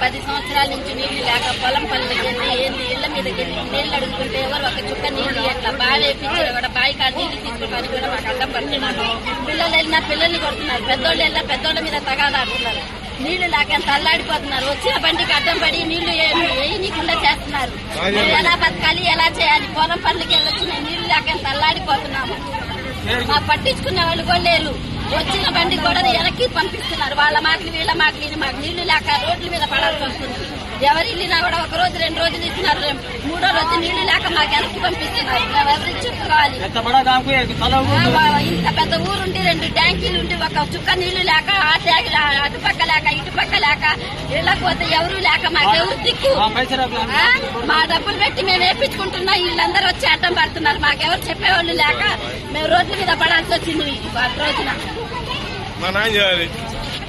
పది సంవత్సరాల నుంచి నీళ్ళు లేక పొలం పనులకి వెళ్ళి ఏంది? ఇళ్ళ మీదకి వెళ్ళి నీళ్ళు అడుగుతుంటే ఎవరు ఒక చుక్క నీళ్ళు ఎట్లా? బాగా వేపించారు కూడా బావి కాడ నీళ్ళు తీసుకోవడానికి కూడా మాకు అడ్డం పడుతున్నాను పిల్లలు వెళ్ళినా పిల్లల్ని కొడుతున్నారు. పెద్దోళ్ళు వెళ్ళినా పెద్దోళ్ళ మీద తగాదాడుతున్నారు నీళ్ళు లేక తల్లాడిపోతున్నారు. వచ్చిన బండికి అడ్డం పడి నీళ్ళు వేయనీకుండా చేస్తున్నారు. ఎలా బతకాలి? ఎలా చేయాలి? పొలం పనులకి వెళ్ళొచ్చు నీళ్ళు లేక తల్లాడిపోతున్నాము. మా పట్టించుకున్న వాళ్ళు కూడా లేరు. వచ్చిన బండి కూడా వెనక్కి పంపిస్తున్నారు. వాళ్ళ మాటలు వీళ్ళ మాటలు విని మాకు నీళ్ళు లేక రోడ్ల మీద పడాల్సి వస్తుంది. ఎవరు ఇల్లినా కూడా ఒక రోజు రెండు రోజులు ఇచ్చినారు. మూడో రోజు నీళ్ళు లేక మాకు వెనక్కి పంపిస్తున్నారు. ఎవరి చుక్కవాలి ఇంత పెద్ద ఊరుండి రెండు ట్యాంకీలు ఉండి ఒక చుక్క నీళ్ళు లేక ఆ ట్యాంక్ అటు పక్క లేక ఇటు పక్క లేక ఇళ్ళకి ఎవరు లేక మాకెవరు దిక్కు? మా డబ్బులు పెట్టి మేము వేపించుకుంటున్నా. వీళ్ళందరూ వచ్చి అడ్డం పడుతున్నారు. మాకెవరు చెప్పేవాళ్ళు లేక మేము రోడ్ల మీద పడాల్సి వచ్చింది రోజున.